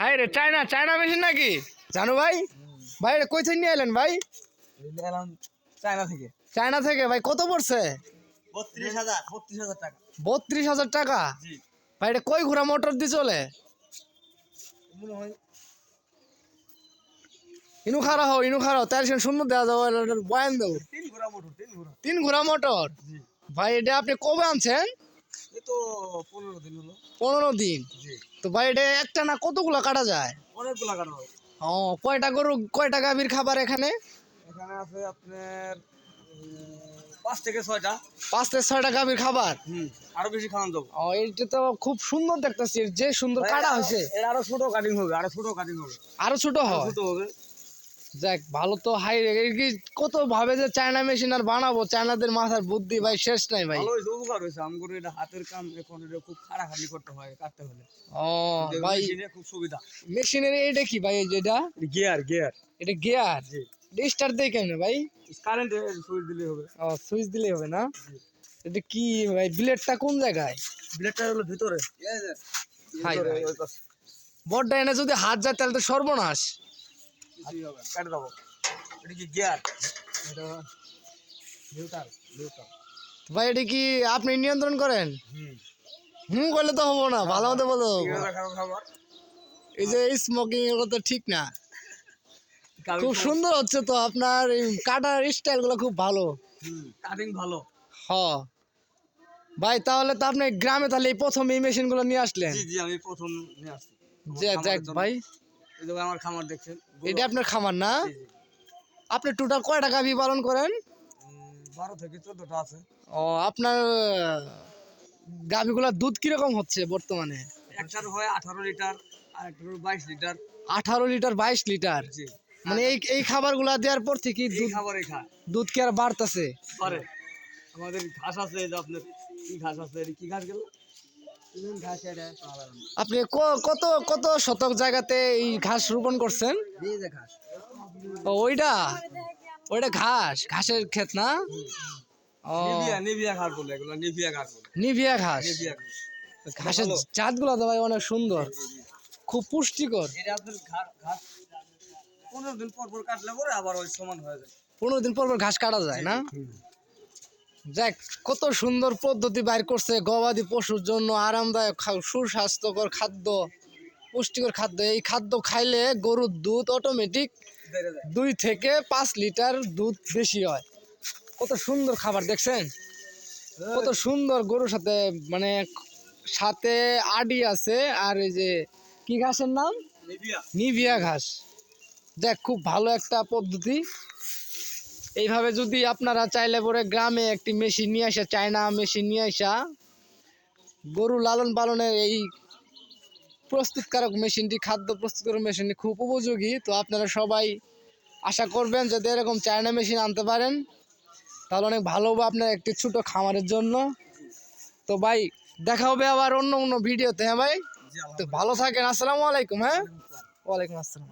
High রে China China machine নাকি? জানো ভাই ভাই এটা কই থেকে নিয়ে এলেন ভাই? চায়না থেকে। চায়না থেকে? ভাই কত পড়ছে? বত্রিশ হাজার বত্রিশ হাজার টাকা। বত্রিশ হাজার টাকা? ভাই এটা কই ঘোড়া মোটর দিয়ে চলে? ইনু খারা হও ইনু খারা হও তার সঙ্গে শূন্য দেওয়া যাব বয়ান দেবো। তিন ঘোড়া মোটর তিন ঘোড়া। মোটর? ভাই এটা আপনি কবে আনছেন? পনেরো দিন তো ভাই এটা একটা না কতগুলো কাটা যায়? অনেকগুলো কাটা হবে ও কয়টা গরু কয়টা গাভীর খাবার এখানে? এখানে আছে আপনার পাঁচ থেকে ছয়টা। পাঁচ থেকে ছয়টা গাভীর খাবার? হুম আরও বেশি খাওয়ান দেবো ও এটা তো খুব সুন্দর দেখতেছি যে সুন্দর কাটা হয়েছে। আরও ছোট কাটিং হবে আরও ছোট কাটিং হবে। আরও ছোট আরও ছোট হবে। যাক ভালো তো হাই কি কত ভাবে যে চায়না মেশিন আর বানাবো? চায়নাদের মাথার বুদ্ধি ভাই শেষ নাই ভাই। ভালো উপকার আমগুলো এটা হাতের কাম এখন এটা খুব খাড়াখাড়ি করতে হয় কাটতে হলে। ও ভাই মেশিনে খুব সুবিধা। মেশিনের এইটা কি ভাই যেটা গিয়ার গিয়ার এটা গিয়ার জি। স্টার্ট দেয় কেমনে ভাই? কারেন্ট সুইচ দিলে হবে। ও সুইচ দিলে হবে না? এটা কি ভাই ব্লেডটা কোন জায়গায়? ব্লেডটা হলো ভিতরে। হাই। বড়টা এনে যদি হাত যায় তাহলে তো সর্বনাশ। কাটে দেবো? এটা কি গিয়ার এটা নিউটার নিউটার ভাই এটা কি আপনি নিয়ন্ত্রণ করেন? হুম। হুম করলে তো হব না ভালো মতো বলো। এই যে স্মোকিং এগুলো তো ঠিক না। খুব সুন্দর হচ্ছে তো আপনার কাটার স্টাইলগুলো খুব ভালো। কাটিং ভালো। হ। ভাই তাহলে তো আপনি গ্রামে তাহলে এই প্রথম এই মেশিনগুলো নিয়ে আসলেন। জি জি আমি প্রথম নিয়ে আসছি। যাক যাক ভাই। আমার খামার দেখছেন এটা আপনার খামার না। আপনি টোটাল কয় টাকা বি পালন করেন? বারো থেকে চোদ্দটা আছে। ও আপনার গাভিগুলোর দুধ কীরকম হচ্ছে বর্তমানে? একটার হয় আঠারো লিটার আর একটার বাইশ লিটার। আঠারো লিটার বাইশ লিটার? মানে এই এই খাবারগুলা দেওয়ার পর থেকে দুধ খাবারই খায়। দুধ কি আর বাড়তেছে? আমাদের ঘাস আছে আপনার কি ঘাস আছে কি ঘাস গেল? আপনি কত কত শতক জায়গাতে এই ঘাস রোপণ করছেন? ও ওইটা? ওইটা ঘাস ঘাসের ক্ষেত না? ও। নিভিয়া নিভিয়া ঘাস বলে এগুলো নিভিয়া ঘাস নিভিয়া ঘাস? ঘাসের জাতগুলো তো ভাই অনেক সুন্দর। খুব পুষ্টিকর। এটা আপনার ঘাস পনেরো দিন পর পর কাটলে পরে আবার ওই সমান হয়ে যায়। পনেরো দিন পর পর ঘাস কাটা যায় না? যাক কত সুন্দর পদ্ধতি বাইর করছে গবাদি পশুর জন্য আরামদায়ক সুস্বাস্থ্যকর খাদ্য পুষ্টিকর খাদ্য। এই খাদ্য খাইলে গরুর দুধ অটোমেটিক দুই থেকে পাঁচ লিটার দুধ বেশি হয়। কত সুন্দর খাবার দেখছেন? কত সুন্দর গরুর সাথে মানে সাথে আডি আছে আর এই যে কি ঘাসের নাম? নিভিয়া ঘাস। দেখ খুব ভালো একটা পদ্ধতি। এইভাবে যদি আপনারা চাইলে পরে গ্রামে একটি মেশিন নিয়ে আসা চায়না মেশিন নিয়ে আসা গরু লালন পালনের এই প্রস্তুতকারক মেশিনটি খাদ্য প্রস্তুতকারক মেশিনটি খুব উপযোগী। তো আপনারা সবাই আশা করবেন যাতে এরকম চায়না মেশিন আনতে পারেন তাহলে অনেক ভালো হবে আপনার একটি ছোট খামারের জন্য। তো ভাই দেখা হবে আবার অন্য অন্য ভিডিওতে হ্যাঁ ভাই? তো ভালো থাকেন আসসালামু আলাইকুম হ্যাঁ? ওয়ালাইকুম আসসালাম।